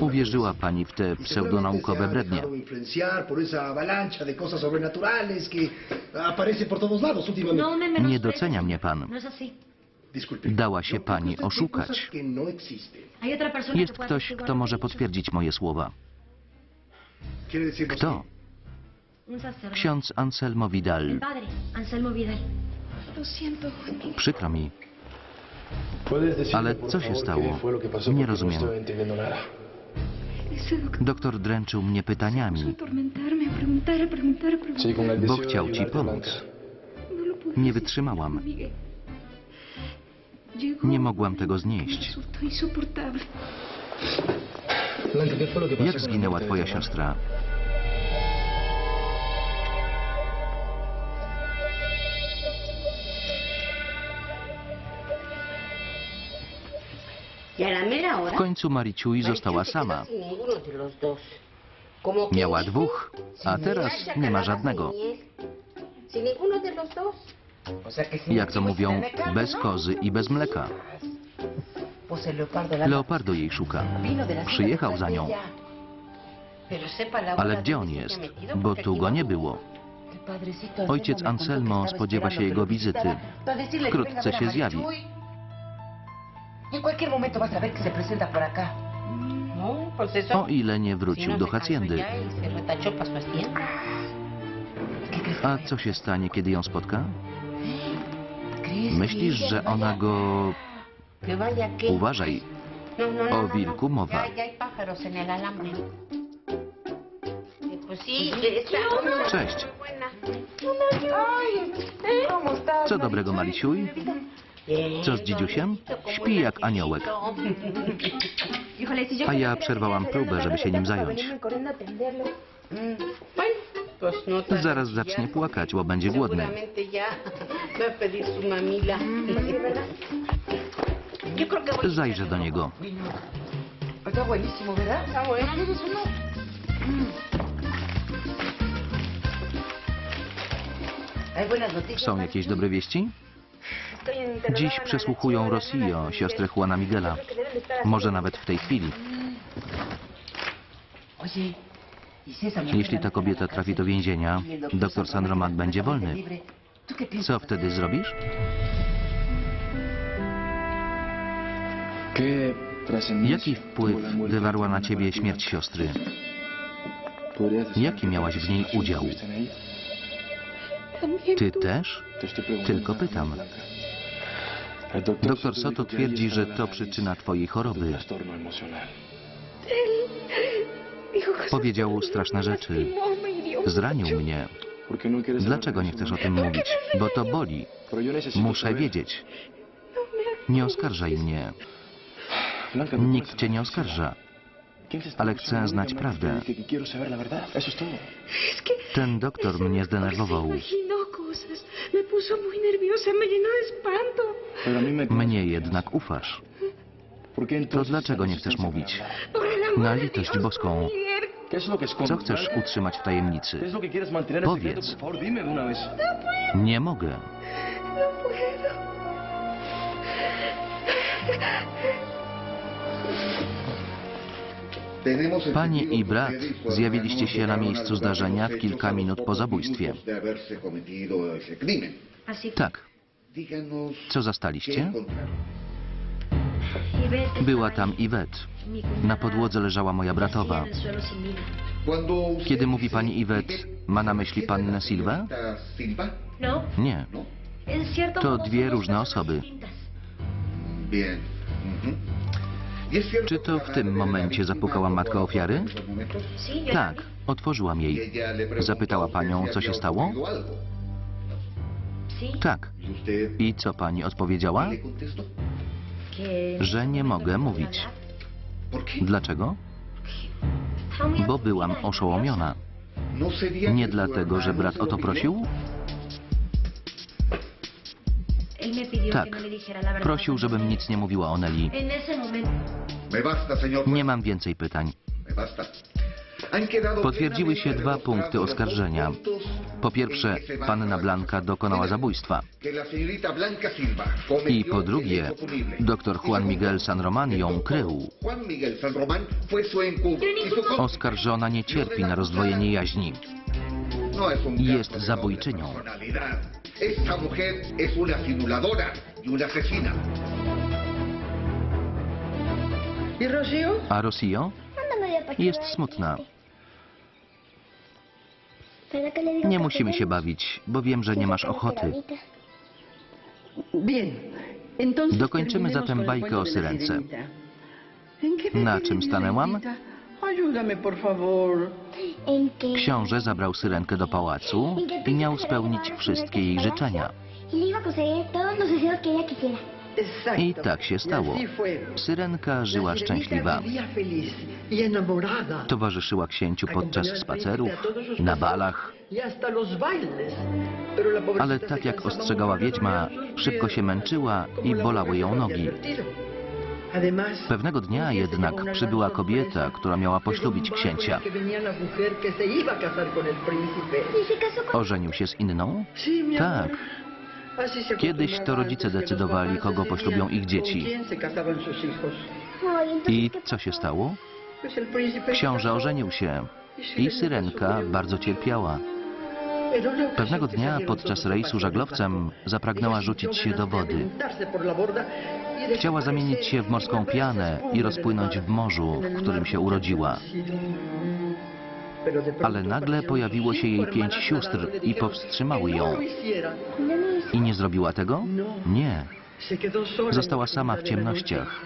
Uwierzyła pani w te Y pseudonaukowe brednie. No Nie docenia mnie pan. No. Dała się pani oszukać. no Jest ktoś, kto może potwierdzić moje słowa. Kto? Ksiądz Anselmo Vidal. Przykro mi. Ale co się stało? Nie rozumiem. Doktor dręczył mnie pytaniami, bo chciał ci pomóc. Nie wytrzymałam. Nie mogłam tego znieść. Jak zginęła twoja siostra? W końcu Mariciuj została sama. Miała dijo, dwóch, a teraz nie ma żadnego. Jak to mówią, bez ¿no? kozy i bez mleka. Leopardo jej szuka. Przyjechał za nią. Ale gdzie on jest? Bo tu go no nie było. Ojciec Anselmo spodziewa się jego wizyty. Wkrótce się zjawi. En cualquier momento vas a ver que se presenta por acá. No, pues eso. O ile nie Si wrócił no do y se retachó para su hacienda. ¿Qué crees que A co się stanie, kiedy ją spotka? ¿Crees Myślisz, że ona go... Uważaj, No, no, no, o wilku mowa. Cześć. Co dobrego, Malisiuj? Co z dzidziusiem? Śpi jak aniołek. A ja przerwałam próbę, żeby się nim zająć. Zaraz zacznie płakać, bo będzie głodny. Zajrzę do niego. Są jakieś dobre wieści? Dziś przesłuchują Nacional siostrę Juana Miguela. Może nawet w tej chwili. Oye, ¿y si esa mujer Jeśli ta kobieta trafi do więzienia, doktor Sandromat będzie está wolny. Co wtedy zrobisz? Jaki wpływ wywarła na ciebie śmierć siostry? Jaki miałaś w niej udział? Ty też? Tylko pytam. Doktor Soto twierdzi, że to przyczyna twojej choroby. Powiedział straszne rzeczy. Zranił mnie. Dlaczego nie chcesz o tym mówić? Bo to boli. Muszę wiedzieć. Nie oskarżaj mnie. Nikt cię nie oskarża. Ale chcę znać prawdę. Ten doktor mnie zdenerwował. Me puso muy nerviosa, me llenó de espanto. Mnie jednak ufasz. To dlaczego nie chcesz mówić? Na litość boską. Co chcesz utrzymać w tajemnicy? Powiedz. Nie mogę. No puedo. Tenemos Pani entendido i brat zjawiliście się na miejscu zdarzenia w kilka minut po zabójstwie. Tak. Co zastaliście? Była tam. Iwet. Na podłodze leżała moja bratowa. Kiedy mówi pani Iwet, ma na myśli ¿tiene la pannę Silwę? Nie. To dwie różne osoby. Czy to w tym momencie zapukała matka ofiary? Tak, otworzyłam jej. Zapytała panią, co się stało? Tak. ¿Y usted I co pani odpowiedziała? Że nie mogę mówić. Dlaczego? Bo byłam oszołomiona. ¿No sería Nie dlatego, że brat o to prosił? Tak. no. Prosił, żebym nic nie mówiła o Nelly. Nie mam więcej pytań. Potwierdziły się dwa punkty oskarżenia. Po pierwsze, panna Blanca dokonała zabójstwa. I po drugie, dr Juan Miguel San Román ją krył. Oskarżona nie cierpi na rozdwojenie jaźni. Jest zabójczynią. Esta mujer es una simuladora y una asesina. ¿Y Rocío? A Rocio jest smutna. Nie musimy się bawić, bo wiem, że nie masz ochoty. Bien. Entonces Dokończymy zatem bajkę o de syrence. Benedita. ¿En qué me Na czym stanęłam? Ayúdame, por favor. Książę zabrał syrenkę do pałacu i miał spełnić wszystkie jej życzenia. Y. I tak się stało. Y. Syrenka żyła szczęśliwa. y. Towarzyszyła księciu podczas spacerów, na balach, Y ale tak jak ostrzegała wiedźma, sus szybko się męczyła i la bolały ją nogi. Pewnego dnia jednak przybyła kobieta, która miała poślubić księcia. Y. Ożenił się z inną? Tak. Kiedyś to rodzice decydowali, kogo poślubią ich dzieci. I ¿qué co się stało? Książę ożenił się i syrenka bardzo cierpiała. Ocasión Pewnego dnia podczas rejsu żaglowcem zapragnęła rzucić się do wody. Chciała zamienić się w morską pianę i rozpłynąć w morzu, w którym się urodziła. Ale nagle pojawiło się jej pięć sióstr i powstrzymały ją. I nie zrobiła tego? Nie. Została sama w ciemnościach.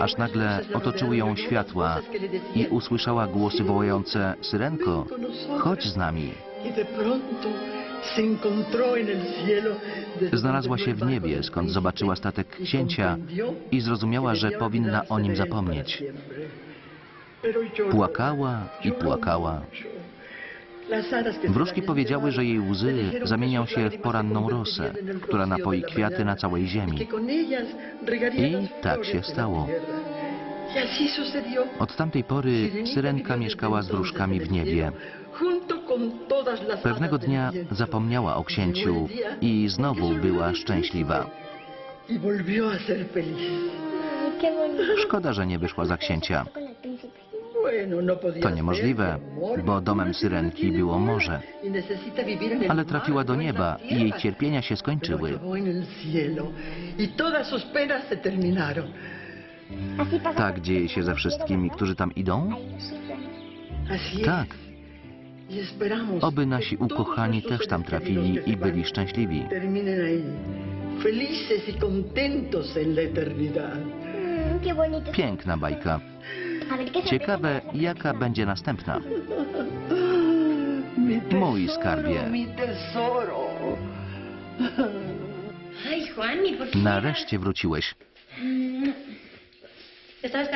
Aż nagle otoczyły ją światła i usłyszała głosy wołające Syrenko, chodź z nami. Znalazła się w niebie, skąd zobaczyła statek księcia i zrozumiała, że powinna o nim zapomnieć. lloró, Płakała i płakała. Wróżki powiedziały, że jej łzy zamienią się w poranną rosę, która napoi kwiaty na całej y ziemi. I tak się stało. Y. Od tamtej pory Syrenka mieszkała z wróżkami w niebie. Pewnego dnia zapomniała o księciu i znowu była szczęśliwa. Bonito. Szkoda, że nie wyszła za księcia. No To niemożliwe, bo domem Syrenki było morze. Y Ale trafiła do no nieba i jej cierpienia się skończyły. Y Tak dzieje się ze wszystkimi, którzy tam idą? Tak. Oby nasi ukochani też tam trafili i byli szczęśliwi. Y. Mm. Piękna bajka. A ver, ¿qué sorpresa Ciekawe, jaka będzie następna. Mój skarbie. ¿y? Nareszcie wróciłeś.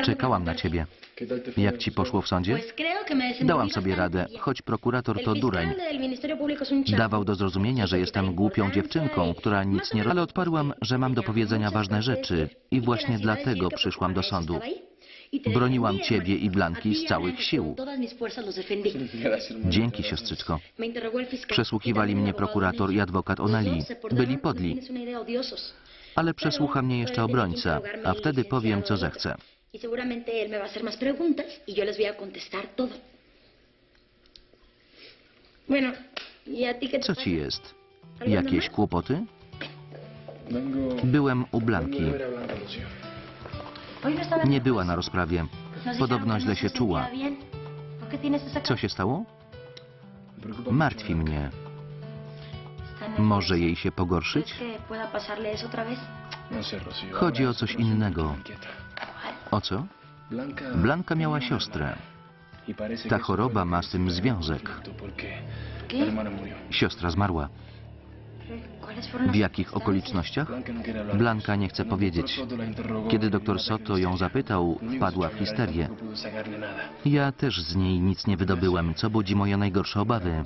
Czekałam na ciebie. Jak ci poszło w sądzie? Dałam sobie radę, choć prokurator to dureń. Dawał do zrozumienia, że jestem głupią dziewczynką, która nic nie robi. Ale odparłam, że mam do powiedzenia ważne rzeczy i właśnie dlatego przyszłam do sądu. Broniłam ciebie i Blanki z całych sił. Dzięki, siostrzyczko. Przesłuchiwali mnie prokurator i adwokat Onali. Byli podli. Ale przesłucha mnie jeszcze obrońca, a wtedy powiem, co zechcę. Y seguramente él me va a hacer más preguntas y yo les voy a contestar todo. Bueno, ¿y a ti qué te Co pasa? ci jest? Jakieś kłopoty? Byłem u Blanki. No Nie była na rozprawie. Nos Podobno źle no się czuła. sentía bien. ¿Por qué tienes esa Co się stało? Martwi mnie. Może jej się ¿Crees pogorszyć? Chodzi o coś innego. O co? Blanka miała siostrę. Ta choroba ma z tym związek. Siostra zmarła. ¿Cuáles fueron W jakich okolicznościach? Blanka nie chce powiedzieć. Kiedy doktor Soto ją zapytał, wpadła w histerię. Ja też z niej nic nie wydobyłem, co budzi moje najgorsze obawy.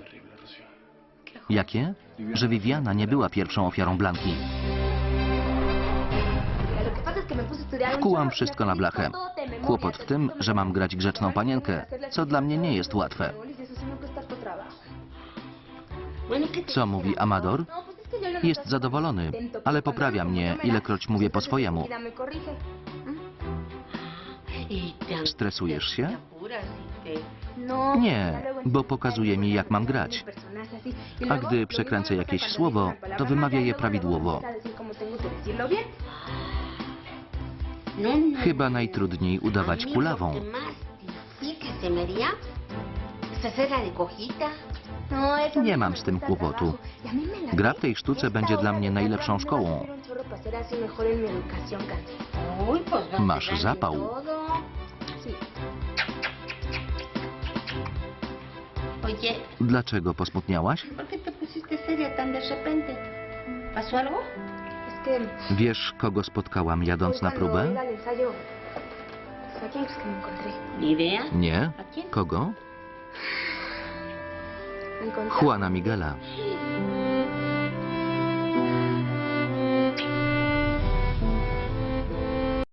Jakie? Że Viviana nie była pierwszą ofiarą Blanki. Wkułam wszystko na blachę. Kłopot w tym, że mam grać grzeczną panienkę, co dla mnie nie jest łatwe. Co mówi Amador? Jest zadowolony, ale poprawia mnie, ilekroć mówię po swojemu. Stresujesz się? Nie, bo pokazuje mi, jak mam grać. A gdy przekręcę jakieś słowo, to wymawia je prawidłowo. Chyba najtrudniej udawać kulawą. Nie mam z tym kłopotu. Gra w tej sztuce będzie dla mnie najlepszą szkołą. Masz zapał. Dlaczego posmutniałaś? Wiesz, kogo spotkałam jadąc na próbę? Nie? Kogo? Juana Miguela.